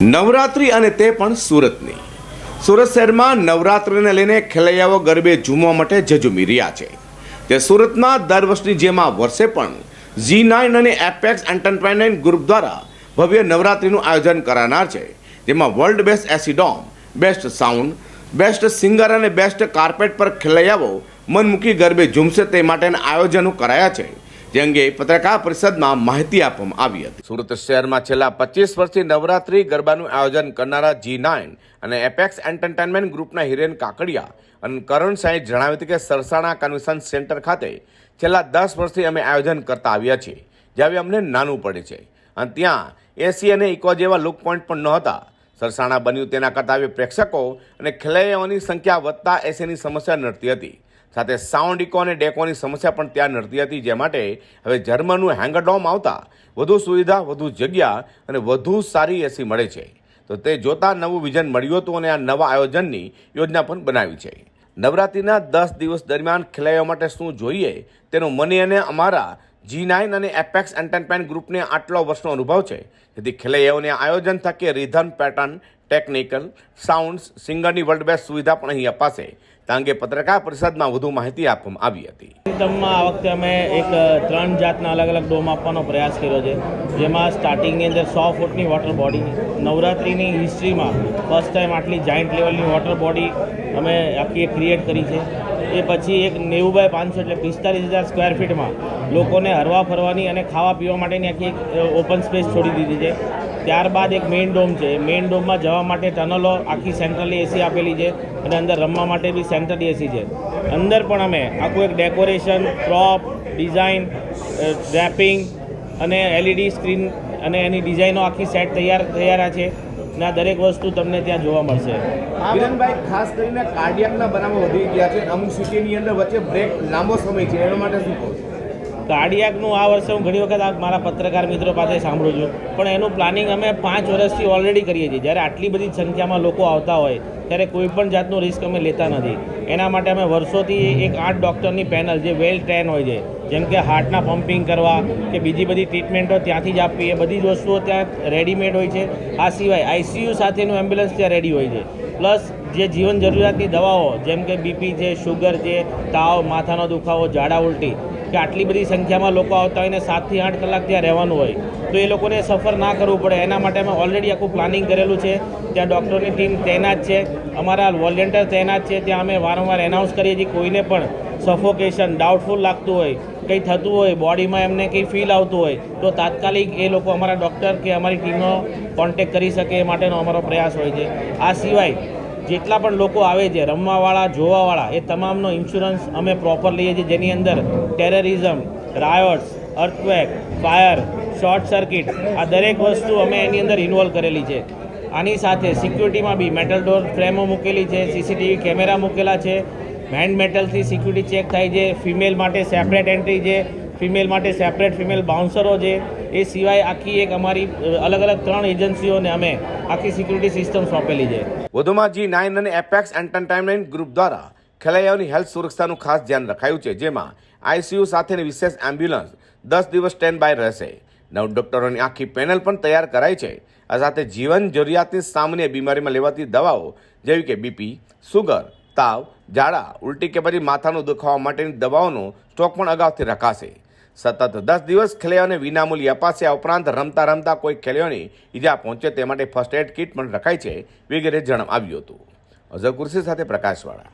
નવરાત્રિ અને તે પણ સુરતની. સુરત શહેરમાં નવરાત્રિને લઈને ખેલૈયાઓ ગરબે ઝૂમવા માટે ઝઝૂમી રહ્યા છે. તે સુરતમાં દર વર્ષની જેમ આ વર્ષે પણ ઝી નાઇન અને એપેક્સ એન્ટરટેનમેન્ટ ગ્રુપ દ્વારા ભવ્ય નવરાત્રિનું આયોજન કરાનાર છે, જેમાં world best AC dome, best sound, best singer અને બેસ્ટ કાર્પેટ પર ખેલૈયાઓ મન મૂકી ગરબે ઝૂમશે તે માટેના આયોજનો કરાયા છે. જે અંગે પત્રકાર પરિષદમાં માહિતી આપવામાં આવી હતી. સુરત શહેરમાં છેલ્લા પચીસ વર્ષથી નવરાત્રી ગરબાનું આયોજન કરનારા જી નાઇન અને એપેક્સ એન્ટરટેનમેન્ટ ગ્રુપના હિરેન કાકડિયા અને કરણ સાંઈ જણાવ્યું હતું કે સરસાણા કન્વેન્શન સેન્ટર ખાતે છેલ્લા દસ વર્ષથી અમે આયોજન કરતા આવ્યા છીએ જે હવે અમને નાનું પડે છે. અને ત્યાં એસી અને ઇકો જેવા લુક પોઈન્ટ પણ નહોતા. સરસાણા બન્યું તેના કરતાં હવે પ્રેક્ષકો અને ખેલૈયાઓની સંખ્યા વધતા એસીની સમસ્યા નડતી હતી. સાથે સાઉન્ડ ઇકો અને ડેકોની સમસ્યા પણ ત્યાં નડતી હતી, જે માટે હવે જર્મનનું હેંગરડોમ આવતા વધુ સુવિધા, વધુ જગ્યા અને વધુ સારી એસી મળે છે. તો તે જોતા નવું વિઝન મળ્યું હતું અને આ નવા આયોજનની યોજના પણ બનાવી છે. નવરાત્રિના દસ દિવસ દરમિયાન ખેલાઈઓ માટે શું જોઈએ તેનું મને અને અમારા જી નાઇન અને એપેક્સ એન્ટરટેનમેન્ટ ગ્રુપને આટલો વર્ષનો અનુભવ છે. જેથી ખેલૈયાઓને આયોજન થકી રિધમ પેટર્ન ટેકનિકલ, સાઉન્ડ્સ, સિંગરની વર્લ્ડ બેસ્ટ સુવિધા પણ અહીં અપાશે તે અંગે પત્રકાર પરિષદમાં વધુ માહિતી આપવામાં આવી હતી. સિસ્ટમમાં આ વખતે અમે એક ત્રણ જાતના અલગ અલગ ડોમ આપવાનો પ્રયાસ કર્યો છે, જેમાં સ્ટાર્ટિંગની અંદર સો ફૂટની વોટર બોડી નવરાત્રિની હિસ્ટ્રીમાં ફર્સ્ટ ટાઈમ આટલી જાયન્ટ લેવલની વોટર બોડી અમે આખી ક્રિએટ કરી છે. એ પછી એક નેવું બાય પાંચસો એટલે પિસ્તાલીસ હજાર સ્ક્વેર ફીટમાં લોકોને હરવા ફરવાની અને ખાવા પીવા માટેની આખી એક ઓપન સ્પેસ છોડી દીધી છે. ત્યારબાદ એક મેઇન ડોમ છે. મેઇન ડોમમાં જવા માટે ટનલો આખી સેન્ટ્રલી એસી આપેલી છે અને અંદર રમવા માટે બી સેન્ટ્રલી એસી છે. અંદર પણ અમે આખું એક ડેકોરેશન પ્રોપ ડિઝાઇન રેપિંગ અને એલઈડી સ્ક્રીન અને એની ડિઝાઇનો આખી સેટ તૈયાર તૈયાર છે. આ દરેક વસ્તુ તમને ત્યાં જોવા મળશે. કિરણભાઈ ખાસ કરીને કાર્ડિયાકના બનાવો વધી ગયા છે. અમુક સિટીની અંદર વચ્ચે બ્રેક લાંબો સમય છે. એના માટે શું કહો કાર્ડિયાકનું આ વર્ષે હું ઘણી વખત આ મારા પત્રકાર મિત્રો પાસે સાંભળું છું. પણ એનું પ્લાનિંગ અમે પાંચ વર્ષથી ઓલરેડી કરીએ છીએ. જ્યારે આટલી બધી સંખ્યામાં લોકો આવતા હોય, ત્યારે કોઈ પણ જાતનું રિસ્ક અમે લેતા નથી. એના માટે અમે વર્ષોથી એક આઠ ડૉક્ટરની પેનલ જે વેલ ટ્રેન હોય છે, જેમ કે હાર્ટના પમ્પિંગ કરવા કે બીજી બધી ટ્રીટમેન્ટો ત્યાંથી જ આપવી, એ બધી જ વસ્તુઓ ત્યાં રેડીમેડ હોય છે. આ સિવાય આઈસીયુ સાથેનું એમ્બ્યુલન્સ ત્યાં રેડી હોય છે. પ્લસ જે જીવન જરૂરિયાતની દવાઓ, જેમ કે બીપી છે શુગર છે, તાવ, માથાનો દુખાવો, ઝાડા ઉલટી કે આટલી બધી સંખ્યામાં લોકો આવતા હોય ને સાતથી આઠ કલાક ત્યાં રહેવાનું હોય, તો એ લોકોને સફર ના કરવું પડે. એના માટે અમે ઓલરેડી આખું પ્લાનિંગ કરેલું છે. ત્યાં ડૉક્ટરની ટીમ તૈનાત છે. અમારા વોલેન્ટિયર તૈનાત છે. ત્યાં અમે વારંવાર એનાઉન્સ કરીએ છીએ કોઈને પણ સફોકેશન ડાઉટફુલ લાગતું હોય, કંઈ થતું હોય, બોડીમાં એમને કંઈ ફીલ આવતું હોય, તો તાત્કાલિક એ લોકો અમારા ડૉક્ટર કે અમારી ટીમનો કોન્ટેક કરી શકે એ માટેનો અમારો પ્રયાસ હોય છે. આ સિવાય જેટલા પણ લોકો આવે છે, રમવાવાળા, જોવાવાળા, એ તમામનો ઇન્સ્યોરન્સ અમે પ્રોપર લઈએ છીએ. જેની અંદર terrorism riots earthquake fire short circuit આ દરેક વસ્તુ અમે એની અંદર ઇન્વોલ્વ કરેલી છે. આની સાથે સિક્યુરિટીમાં બી મેટલ ડોર ફ્રેમો મૂકેલી છે સીસીટીવી કેમેરા મૂકેલા છે. હેન્ડ મેટલથી સિક્યુરિટી ચેક થાય છે. ફિમેલ માટે સેપરેટ એન્ટ્રી છે. ફિમેલ માટે સેપરેટ ફિમેલ બાઉન્સરો છે. એ સિવાય આખી એક અમારી અલગ અલગ ત્રણ એજન્સીઓને અમે આખી સિક્યુરિટી સિસ્ટમ સોંપેલી છે. વધુમાં જી નાઇન અને એપેક્સ એન્ટરટેનમેન્ટ ગ્રુપ દ્વારા ખેલૈયાઓની હેલ્થ સુરક્ષાનું ખાસ ધ્યાન રખાયું છે, જેમાં આઈસીયુ સાથેની વિશેષ એમ્બ્યુલન્સ દસ દિવસ સ્ટેન્ડ બાય રહેશે. નવ ડોક્ટરોની આખી પેનલ પણ તૈયાર કરાઈ છે. આ સાથે જીવન જરૂરિયાતની સામાન્ય બીમારીમાં લેવાતી દવાઓ, જેવી કે બીપી સુગર તાવ, ઝાડા, ઉલટી કે પછી માથાનું દુખાવા માટેની દવાઓનો સ્ટોક પણ અગાઉથી રખાશે. સતત દસ દિવસ ખેલૈયાઓને વિનામૂલ્ય અપાશે. આ ઉપરાંત રમતા રમતા કોઈ ખેલૈયાઓની ઈજા પહોંચે તે માટે ફર્સ્ટ એડ કિટ પણ રખાય છે. વગેરે જણાવ્યું હતું. અઝર કુર્સી સાથે પ્રકાશવાળા.